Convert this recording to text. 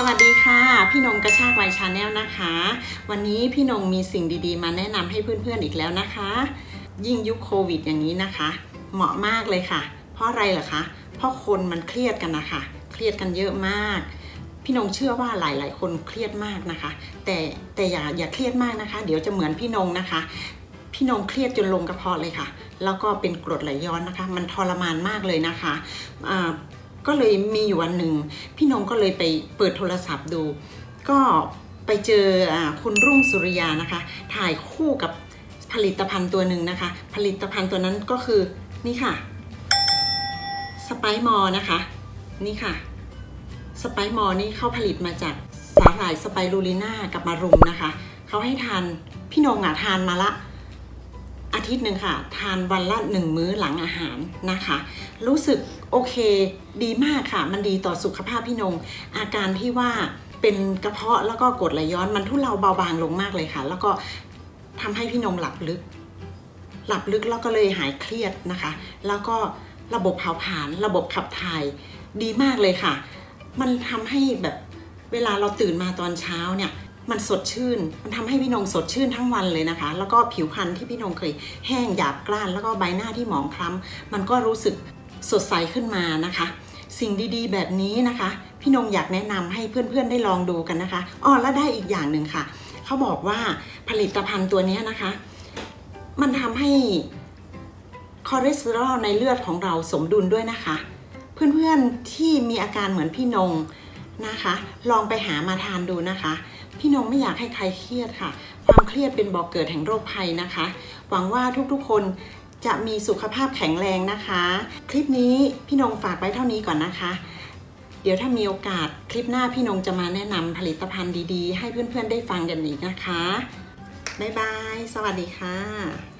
สวัสดีค่ะ พี่นงกระชากไวชาแนลนะคะ วันนี้พี่นงมีสิ่งดีๆ มาแนะนำให้เพื่อนๆอีกแล้วนะคะ ยิ่งยุคโควิดอย่างนี้นะคะ เหมาะมากเลยค่ะ เพราะอะไรเหรอคะ เพราะคนมันเครียดกันนะคะ เครียดกันเยอะมาก พี่นงเชื่อว่าหลายๆ คนเครียดมากนะคะ แต่แต่อย่าอย่าเครียดมากนะคะ เดี๋ยวจะเหมือนพี่นงนะคะพี่นงเครียดจนลงกระเพาะเลยค่ะ แล้วก็เป็นกรดไหลย้อนนะคะ มันทรมานมากเลยนะคะอ่า ก็เลยมีอยู่วันหนึ่งพี่นงก็เลยไปเปิดโทรศัพท์ดู ก็ไปเจออคุณรุ่งสุริยานะคะ ถ่ายคู่กับผลิตภัณฑ์ตัวหนึ่งนะคะ ผลิตภัณฑ์ตัวนั้นก็คือนี่ค่ะสไปมอนะคะ นี่ค่ะสไปมอนี่เขาผลิตมาจากสาหร่ายสไปรูลิน่ากับมารุมนะคะเขาให้ทานพี่นงอะทานมาละ อาทิตย์หนึ่งค่ะ ทานวันละหนึ่งมื้อหลังอาหารนะคะ รู้สึกโอเคดีมากค่ะ มันดีต่อสุขภาพพี่นง อาการที่ว่าเป็นกระเพาะแล้วก็กดไหลย้อนมันทุเลาเบาบางลงมากเลยค่ะ แล้วก็ทำให้พี่นงหลับลึก หลับลึกแล้วก็เลยหายเครียดนะคะ แล้วก็ระบบเผาผลาญระบบขับถ่ายดีมากเลยค่ะ มันทำให้แบบเวลาเราตื่นมาตอนเช้าเนี่ย มันสดชื่น มันทำให้พี่นงสดชื่นทั้งวันเลยนะคะ แล้วก็ผิวพรรณที่พี่นงเคยแห้งหยาบกร้าน แล้วก็ใบหน้าที่หมองคล้ำมันก็รู้สึกสดใสขึ้นมานะคะ สิ่งดีๆ แบบนี้นะคะ พี่นงอยากแนะนำให้เพื่อนๆได้ลองดูกันนะคะอ๋อแล้วได้อีกอย่างหนึ่งค่ะ เขาบอกว่าผลิตภัณฑ์ตัวนี้นะคะ มันทำให้คอเลสเตอรอลในเลือดของเราสมดุลด้วยนะคะ เพื่อนๆที่มีอาการเหมือนพี่นง นะคะ ลองไปหามาทานดูนะคะ พี่นงไม่อยากให้ใครเครียดค่ะ ความเครียดเป็นบ่อกเกิดแห่งโรคภัยนะคะ หวังว่าทุกๆคนจะมีสุขภาพแข็งแรงนะคะ คลิปนี้พี่นงฝากไว้เท่านี้ก่อนนะคะ เดี๋ยวถ้ามีโอกาสคลิปหน้าพี่นงจะมาแนะนำผลิตภัณฑ์ดีๆ ให้เพื่อนๆได้ฟังกันอีกนะคะ บ๊ายบาย สวัสดีค่ะ